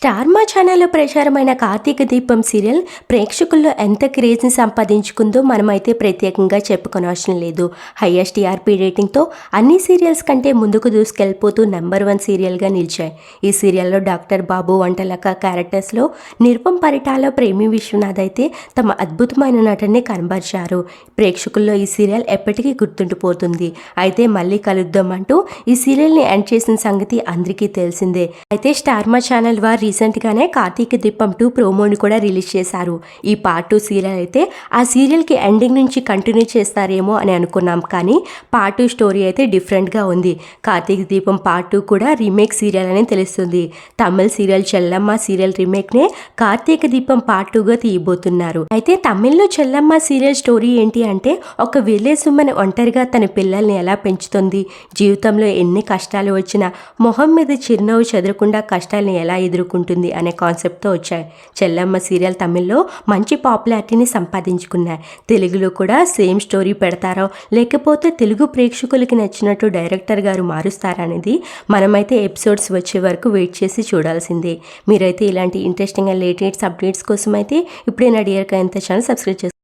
Star మా ఛానల్లో ప్రచారమైన కార్తీక దీపం సీరియల్ ప్రేక్షకుల్లో ఎంత క్రేజ్ని సంపాదించుకుందో మనమైతే ప్రత్యేకంగా చెప్పుకోనవసరం లేదు. హయ్యెస్ట్ టీఆర్పీ రేటింగ్తో అన్ని సీరియల్స్ కంటే ముందుకు దూసుకెళ్ళిపోతూ నెంబర్ వన్ సీరియల్గా నిలిచాయి. ఈ సీరియల్లో డాక్టర్ బాబు వంటలక్క క్యారెక్టర్స్లో నిర్పం పరిటాల ప్రేమి విశ్వనాథ్ అయితే తమ అద్భుతమైన నటనని కనబరిచారు. ప్రేక్షకుల్లో ఈ సీరియల్ ఎప్పటికీ గుర్తుండిపోతుంది అయితే మళ్ళీ కలుద్దాం అంటూ ఈ సీరియల్ని ఎండ్ చేసిన సంగతి అందరికీ తెలిసిందే. అయితే స్టార్ మా ఛానల్ వారి రీసెంట్గానే కార్తీక దీపం టూ ప్రోమోని కూడా రిలీజ్ చేశారు. ఈ పార్ట్ టూ సీరియల్ అయితే ఆ సీరియల్కి ఎండింగ్ నుంచి కంటిన్యూ చేస్తారేమో అని అనుకున్నాం కానీ పార్ట్ టూ స్టోరీ అయితే డిఫరెంట్గా ఉంది. కార్తీక దీపం పార్ట్ టూ కూడా రీమేక్ సీరియల్ అని తెలుస్తుంది. తమిళ సీరియల్ చెల్లమ్మ సీరియల్ రీమేక్నే కార్తీక దీపం పార్ట్ టూగా తీయబోతున్నారు. అయితే తమిళ్ళో చెల్లమ్మ సీరియల్ స్టోరీ ఏంటి అంటే ఒక విలేజ్ ఉమ్మని ఒంటరిగా తన పిల్లల్ని ఎలా పెంచుతుంది? జీవితంలో ఎన్ని కష్టాలు వచ్చినా మొహం మీద చిరునవ్వు చెదరకుండా కష్టాలను ఎలా ఎదుర్కొంటుంది? అనే కాన్సెప్ట్తో వచ్చాయి. చెల్లమ్మ సీరియల్ తమిళ్ళో మంచి పాపులారిటీని సంపాదించుకున్నాయి. తెలుగులో కూడా సేమ్ స్టోరీ పెడతారో లేకపోతే తెలుగు ప్రేక్షకులకి నచ్చినట్టు డైరెక్టర్ గారు మారుస్తారనేది మనమైతే ఎపిసోడ్స్ వచ్చే వరకు వెయిట్ చేసి చూడాల్సిందే. మీరైతే ఇలాంటి ఇంట్రెస్టింగ్ అండ్ లేటెస్ట్ అప్డేట్స్ కోసం అయితే ఇప్పుడే నా డియర్ ఎంత ఛానల్ సబ్స్క్రైబ్ చేసుకోండి